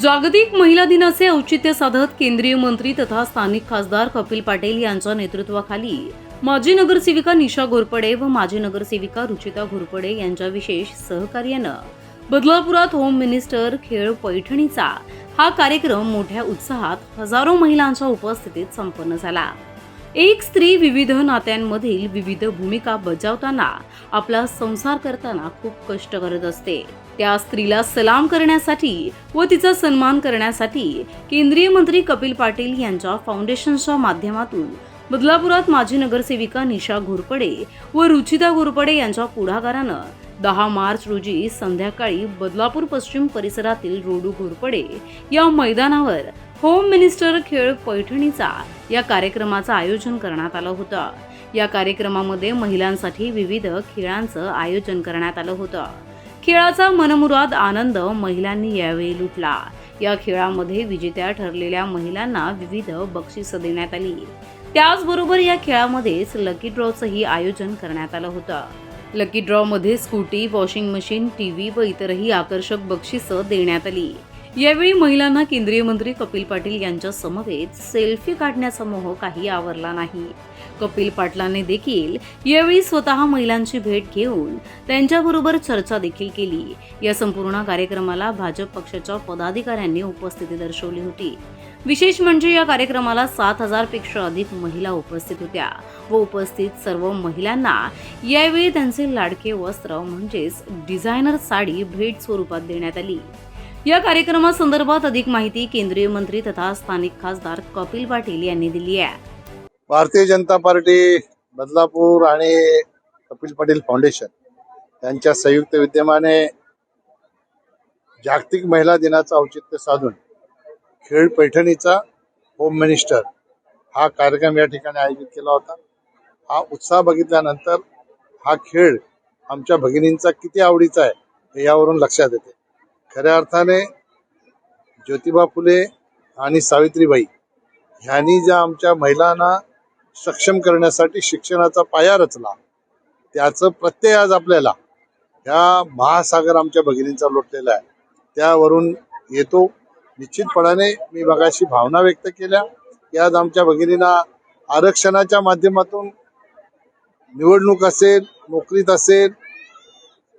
जागतिक महिला दिनाचे औचित्य साधत केंद्रीय मंत्री तथा स्थानिक खासदार कपिल पाटील यांच्या नेतृत्वाखाली माजी नगरसेविका निशा घोरपडे व माजी नगरसेविका रुचिता घोरपडे यांच्या विशेष सहकार्यानं बदलापुरात होम मिनिस्टर खेळ पैठणीचा हा कार्यक्रम मोठ्या उत्साहात हजारो महिलांच्या उपस्थितीत संपन्न झाला. एक स्त्री विविध नात्यांमधील विविध भूमिका बजावताना आपला संसार करताना खूप कष्ट करत असते. त्या स्त्रीला सलाम करण्यासाठी व तिचा सन्मान करण्यासाठी केंद्रीय मंत्री कपिल पाटील यांच्या फाउंडेशनच्या माध्यमातून बदलापुरात माजी नगरसेविका निशा घोरपडे व रुचिता घोरपडे यांच्या पुढाकारानं दहा मार्च रोजी संध्याकाळी बदलापूर पश्चिम परिसरातील रोडू घोरपडे या मैदानावर होम मिनिस्टर खेळ पैठणीचा या कार्यक्रमाचं आयोजन करण्यात आलं होतं. या कार्यक्रमामध्ये महिलांसाठी विविध खेळांचं आयोजन करण्यात आलं होतं. खेळाचा मनमुराद आनंद महिलांनी यावेळी लुटला. या खेळामध्ये विजेत्या ठरलेल्या महिलांना विविध बक्षिसं देण्यात आली. त्याचबरोबर या खेळामध्येच लकी ड्रॉचंही आयोजन करण्यात आलं होतं. Lucky ड्रॉमध्ये scooty washing machine T V व इतरही आकर्षक बक्षिसं देण्यात आली. यावेळी महिलांना केंद्रीय मंत्री कपिल पाटील यांच्या समवेत सेल्फी काढण्याचा मोह काही आवरला नाही. कपिल पाटलांनी देखील यावेळी स्वतः महिलांची भेट घेऊन त्यांच्याबरोबर चर्चा देखील केली. या संपूर्ण कार्यक्रमाला भाजप पक्षाच्या पदाधिकाऱ्यांनी उपस्थिती दर्शवली होती. विशेष म्हणजे या कार्यक्रमाला सात हजारपेक्षा अधिक महिला उपस्थित होत्या व उपस्थित सर्व महिलांना यावेळी त्यांचे लाडके वस्त्र म्हणजेच डिझायनर साडी भेट स्वरूपात देण्यात आली. या कार्यक्रमासंदर्भात अधिक माहिती केंद्रीय मंत्री तथा स्थानिक खासदार कपिल पाटील यांनी दिली आहे. भारतीय जनता पार्टी बदलापूर आणि कपिल पाटील फाउंडेशन यांच्या संयुक्त विद्यमाने जागतिक महिला दिनाचं औचित्य साधून खेळ पैठणीचा होम मिनिस्टर हा कार्यक्रम या ठिकाणी आयोजित केला होता. हा उत्साह बघितल्यानंतर हा खेळ आमच्या भगिनींचा किती आवडीचा आहे हे यावरून लक्षात येते. खऱ्या अर्थाने ज्योतिबा फुले आणि सावित्रीबाई ह्यांनी ज्या आमच्या महिलांना सक्षम करण्यासाठी शिक्षणाचा पाया रचला त्याचं प्रत्यय आज आपल्याला ह्या महासागर आमच्या भगिनींचा लोटलेला आहे. त्यावरून येतो. निश्चितपणाने मी मगाशी भावना व्यक्त केल्या की आज आमच्या भगिनींना आरक्षणाच्या माध्यमातून निवडणूक असेल नोकरीत असेल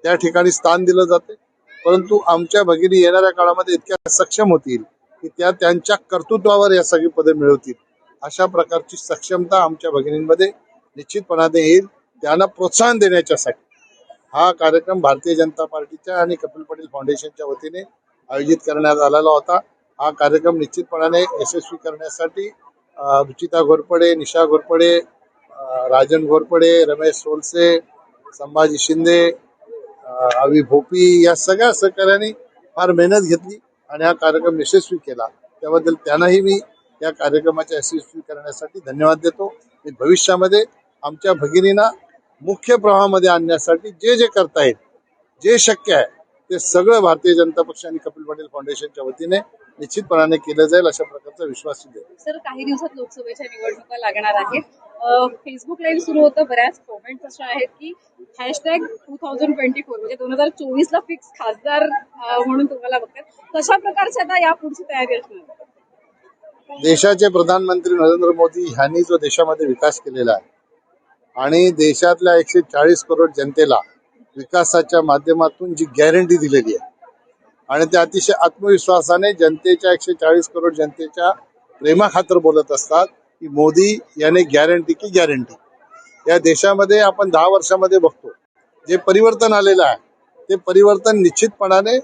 त्या ठिकाणी स्थान दिलं जाते. परंतु आमच्या भगिनी येणाऱ्या काळामध्ये इतक्या सक्षम होतील की त्या त्यांच्या कर्तृत्वावर या सगळी पदे मिळवतील. अशा प्रकारची सक्षमता आमच्या भगिनींमध्ये निश्चितपणाने येईल. त्यांना प्रोत्साहन देण्याच्यासाठी. हा कार्यक्रम भारतीय जनता पार्टीच्या आणि कपिल पाटील फाउंडेशनच्या वतीने आयोजित करण्यात आलेला होता. हा कार्यक्रम निश्चितपणाने यशस्वी करण्यासाठी रुचिता घोरपडे निशा घोरपडे राजन घोरपडे रमेश सोलसे संभाजी शिंदे अवी भोपी या सगळ्या सहकार्यांनी फार मेहनत घेतली आणि हा कार्यक्रम यशस्वी केला त्याबद्दल त्यांनाही मी या कार्यक्रमाच्या यशस्वी करण्यासाठी धन्यवाद देतो आणि भविष्यामध्ये आमच्या भगिनींना मुख्य प्रवाहामध्ये आणण्यासाठी जे जे करता येईल जे शक्य आहे ते सगळं भारतीय जनता पक्ष आणि कपिल पाटील फाउंडेशनच्या वतीने निश्चितपणाने केलं जाईल अशा प्रकारचा विश्वास सर काही दिवसात लोकसभेच्या निवडणुका लागणार आहेत. फेसबुक लाईव्ह सुरू होतं बऱ्याच कॉमेंट्स अशा आहेत की hashtag two thousand twenty four म्हणजे दोन हजार चोवीस ला फिक्स खासदार म्हणून तुम्हाला बघतात. कशा प्रकारची आता या पुढची तयारी असणार? देशाचे प्रधानमंत्री नरेंद्र मोदी ह्यांनी जो देशामध्ये विकास केलेला आहे आणि देशातल्या एकशे चाळीस करोड जनतेला विकासाच्या माध्यमातून जी गॅरंटी दिलेली आहे आणि ते अतिशय आत्मविश्वासाने जनतेच्या एकशे चाळीस करोड जनतेच्या प्रेमाखातर बोलत असतात की मोदी याने गॅरंटी की गॅरंटी या देशामध्ये आपण दहा वर्षामध्ये बघतो जे परिवर्तन आलेलं आहे ते परिवर्तन निश्चितपणाने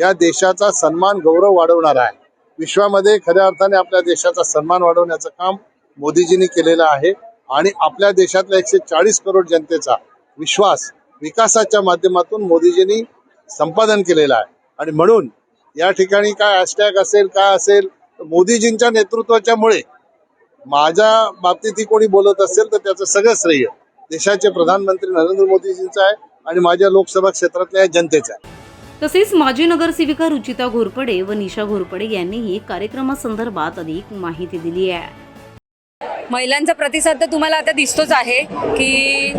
या देशाचा सन्मान गौरव वाढवणार आहे. विश्वामध्ये खऱ्या अर्थाने आपल्या देशाचा सन्मान वाढवण्याचं काम मोदीजींनी केलेलं आहे आणि आपल्या देशातल्या एकशे चाळीस करोड जनतेचा विश्वास विकासाच्या माध्यमातून मोदीजींनी संपादन केलेला आहे. आणि म्हणून या ठिकाणी काय हॅशटॅग असेल काय असेल मोदीजींच्या नेतृत्वाच्यामुळे माझ्या बाबतीतही कोणी बोलत असेल तर त्याचं सगळं श्रेय देशाचे प्रधानमंत्री नरेंद्र मोदीजींचं आहे आणि माझ्या लोकसभा क्षेत्रातल्या जनतेचं आहे. तसेच माजी नगरसेविका रुचिता घोरपडे व निशा घोरपडे यांनीही कार्यक्रमासंदर्भात अधिक माहिती दिली आहे. महिलांचा प्रतिसाद तर तुम्हाला आता दिसतोच आहे की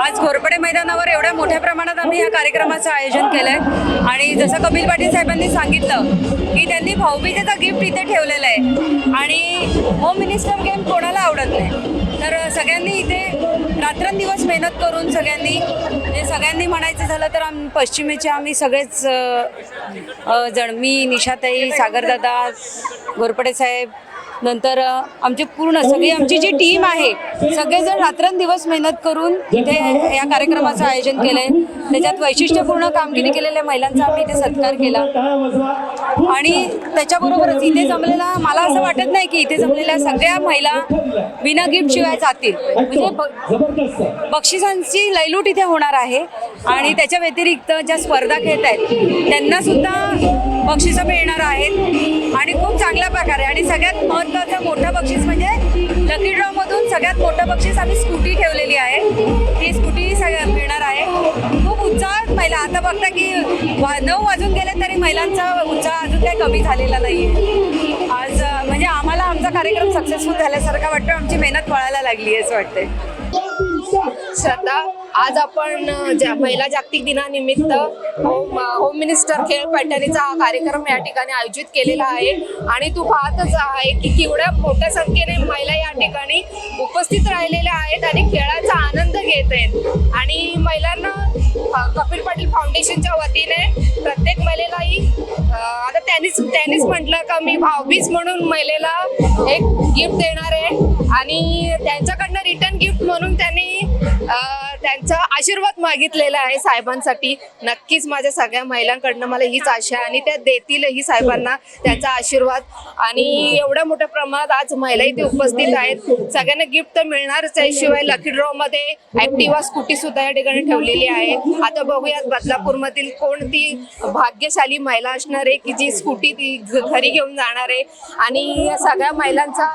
आज घोरपडे मैदानावर एवढ्या मोठ्या प्रमाणात आम्ही या कार्यक्रमाचं आयोजन केलं आहे आणि जसं कपिल पाटील साहेबांनी सांगितलं की त्यांनी भाऊबीजेचा गिफ्ट इथे ठेवलेलं आहे. आणि होम मिनिस्टर गेम कोणाला आवडत नाही? तर सगळ्यांनी इथे रात्रंदिवस मेहनत करून सगळ्यांनी म्हणजे सगळ्यांनी म्हणायचं झालं तर आम पश्चिमेचे आम्ही सगळेच जण मी निशाताई सागरदादा घोरपडे साहेब नंतर आमची आमचे पूर्ण सगळी आमची जी टीम आहे सगळेजण रात्रंदिवस मेहनत करून इथे या कार्यक्रमाचं आयोजन केलंय. त्याच्यात वैशिष्ट्यपूर्ण कामगिरी केलेल्या महिलांचा आम्ही इथे सत्कार केला. आणि त्याच्याबरोबरच इथे जमलेला मला असं वाटत नाही की इथे जमलेल्या सगळ्या महिला बिना गिफ्ट शिवाय जातील. म्हणजे ब- बक्षिसांची लयलूट इथे होणार आहे. आणि त्याच्या व्यतिरिक्त ज्या स्पर्धा खेळत आहेत त्यांना सुद्धा बक्षिसं मिळणार आहेत. आणि खूप चांगल्या प्रकारे. आणि सगळ्यात महत्त्वाचं मोठं बक्षीस म्हणजे लकी ड्रॉमधून सगळ्यात मोठं बक्षीस आम्ही स्कूटी ठेवलेली आहे. ती स्कूटी सगळ्या मिळणार आहे. खूप उत्साह महिला आता बघता की वा नऊ वाजून गेले तरी महिलांचा उत्साह अजून काही कमी झालेला नाही आहे आज म्हणजे आम्हाला आमचा कार्यक्रम सक्सेसफुल झाल्यासारखा वाटतो आमची मेहनत फळायला लागली आहे असं वाटतंय. श्रद्धा आज आपण ज्या महिला जागतिक दिनानिमित्त होम होम मिनिस्टर खेळ पैठणीचा हा कार्यक्रम या ठिकाणी आयोजित केलेला आहे. आणि तू पाहतच आहे की केवढ्या मोठ्या संख्येने महिला या ठिकाणी उपस्थित राहिलेल्या आहेत आणि खेळाचा आनंद घेत आहेत. आणि महिलांना कपिल पाटील फाउंडेशनच्या वतीने प्रत्येक महिलेलाही आता त्यांनीच त्यांनीच म्हटलं का मी भावबीज म्हणून महिलेला एक गिफ्ट देणार आहे. आणि त्यांच्याकडनं रिटर्न गिफ्ट म्हणून त्यांनी Uh, त्यांचा आशीर्वाद मागितलेला आहे साहेबांसाठी. नक्कीच माझ्या सगळ्या महिलांकडनं मला हीच आशा आहे आणि त्या देतीलही साहेबांना त्यांचा आशीर्वाद. आणि एवढ्या मोठ्या प्रमाणात आज महिला इथे उपस्थित आहेत. सगळ्यांना गिफ्ट तर मिळणारच आहे. शिवाय लकी ड्रॉ मध्ये ऍक्टिवा स्कूटी सुद्धा या ठिकाणी ठेवलेली आहे. आता बघूयात बदलापूरमधील कोणती भाग्यशाली महिला असणार आहे की जी स्कूटी ती घरी घेऊन जाणार आहे. आणि या सगळ्या महिलांचा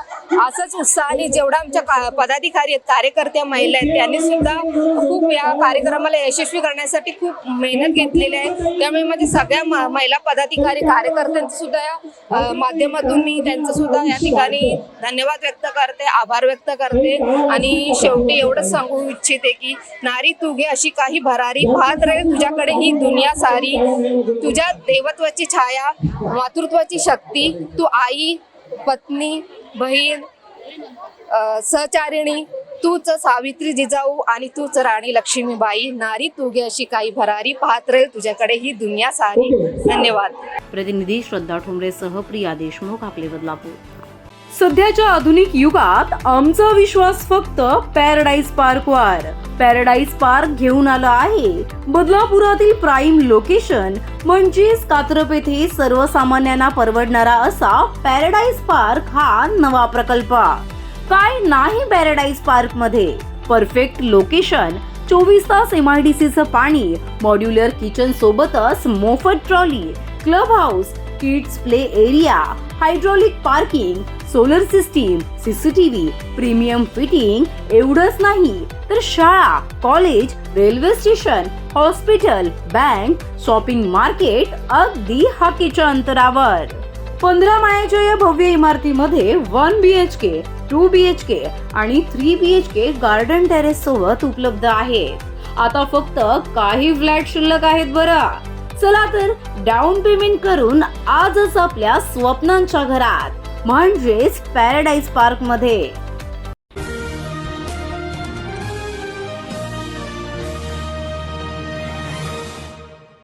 असंच उत्साह आणि जेवढा आमच्या का- पदाधिकारी आहेत कार्यकर्त्या महिला आहेत त्यांनी सुद्धा खूप या कार्यक्रमाला यशस्वी करण्यासाठी खूप मेहनत घेतलेली आहे. त्यामुळे माझ्या सगळ्या म- महिला पदाधिकारी कार्यकर्त्यांचं सुद्धा या माध्यमातून मी त्यांचं सुद्धा या ठिकाणी धन्यवाद व्यक्त करते आभार व्यक्त करते. आणि शेवटी एवढंच सांगू इच्छिते की नारी तुघे अशी काही भरारी पाहत रे तुझ्याकडे ही दुनिया सारी. तुझ्या देवत्वाची छाया मातृत्वाची शक्ती तू आई पत्नी बहीण सहचारिणी तूच सावित्री जिजाऊ आणि तूच राणी लक्ष्मीबाई. नारी तू घे अशी काही भरारी. पाहत राहील तुझ्याकडे ही दुनिया सारी. धन्यवाद. प्रतिनिधी श्रद्धा ठोंबरेसह प्रिया देशमुख आपले बदलापूर. सध्याच्या आधुनिक युगात आमचा विश्वास फक्त पॅराडाईज पार्कवर पॅराडाईज पार्क घेऊन आला आहे. बदलापुरातील प्राईम लोकेशन म्हणजेच कात्रप येथे सर्वसामान्यांना परवडणारा असा पॅराडाईज पार्क हा नवा प्रकल्प. काय नाही पॅराडाईज पार्कमध्ये परफेक्ट लोकेशन चोवीस तास एम आय डी सीचं पाणी मॉड्युलर किचन सोबतच मोफत trolley club house kids play area hydraulic parking solar system CCTV premium fitting एवढंच नाही. तर शाळा college railway station hospital bank shopping market अगदी हाकेच्या अंतरावर. पंधरा माळ्याच्या या भव्य इमारतीमध्ये one B H K two B H K आणि three B H K garden terrace सोबत उपलब्ध आहे आता फक्त काही फ्लॅट शिल्लक आहेत बरं. चला तर डाऊन पेमेंट करून आजच आपल्या स्वप्नांच्या घरात म्हणजेच पॅराडाईज पार्कमध्ये.